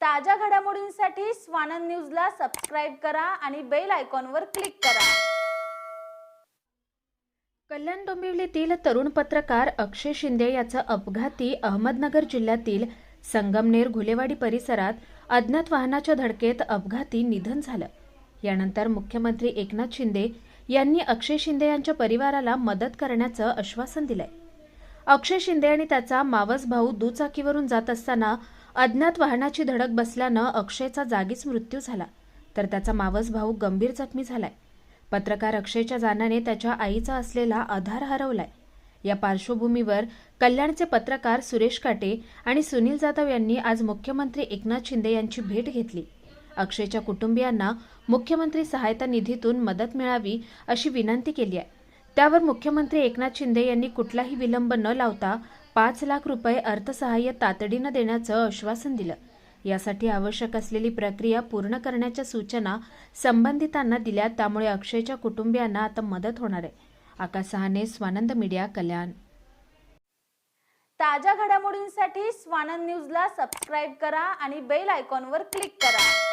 ताज्या घडामोडींसाठी स्वानंद न्यूजला सबस्क्राईब करा आणि बेल आयकॉनवर क्लिक करा. कल्याण डोंबिवलीतील तरुण पत्रकार अक्षय शिंदे याचं अपघाती अहमदनगर जिल्ह्यातील संगमनेर घुलेवाडी परिसरात अज्ञात वाहनाच्या धडकेत अपघाती निधन झालं. यानंतर मुख्यमंत्री एकनाथ शिंदे यांनी अक्षय शिंदे यांच्या परिवाराला मदत करण्याचं आश्वासन दिलंय. अक्षय शिंदे आणि त्याचा मावस भाऊ दुचाकीवरून जात असताना अज्ञात वाहनाची धडक बसल्यानं अक्षयचा जागीच मृत्यू झाला. तर त्याचा मावस भाऊ गंभीर जखमी झालाय. पत्रकार अक्षयच्या जाण्याने त्याच्या आईचा असलेला आधार हरवलाय. या पार्श्वभूमीवर कल्याणचे पत्रकार सुरेश काटे आणि सुनील जाधव यांनी आज मुख्यमंत्री एकनाथ शिंदे यांची भेट घेतली. अक्षयच्या कुटुंबियांना मुख्यमंत्री सहायता निधीतून मदत मिळावी अशी विनंती केली आहे. त्यावर मुख्यमंत्री एकनाथ शिंदे यांनी कुठलाही विलंब न लावता पाच लाख रुपये अर्थसहाय्य तातडीनं देण्याचं आश्वासन दिलं. यासाठी आवश्यक असलेली प्रक्रिया पूर्ण करण्याच्या सूचना संबंधितांना दिल्या त्यामुळे अक्षयच्या कुटुंबियांना आता मदत होणार आहे. आकाश सहाने स्वानंद मीडिया कल्याण. ताज्या घडामोडींसाठी स्वानंद न्यूजला सबस्क्राईब करा आणि बेल आयकॉनवर क्लिक करा.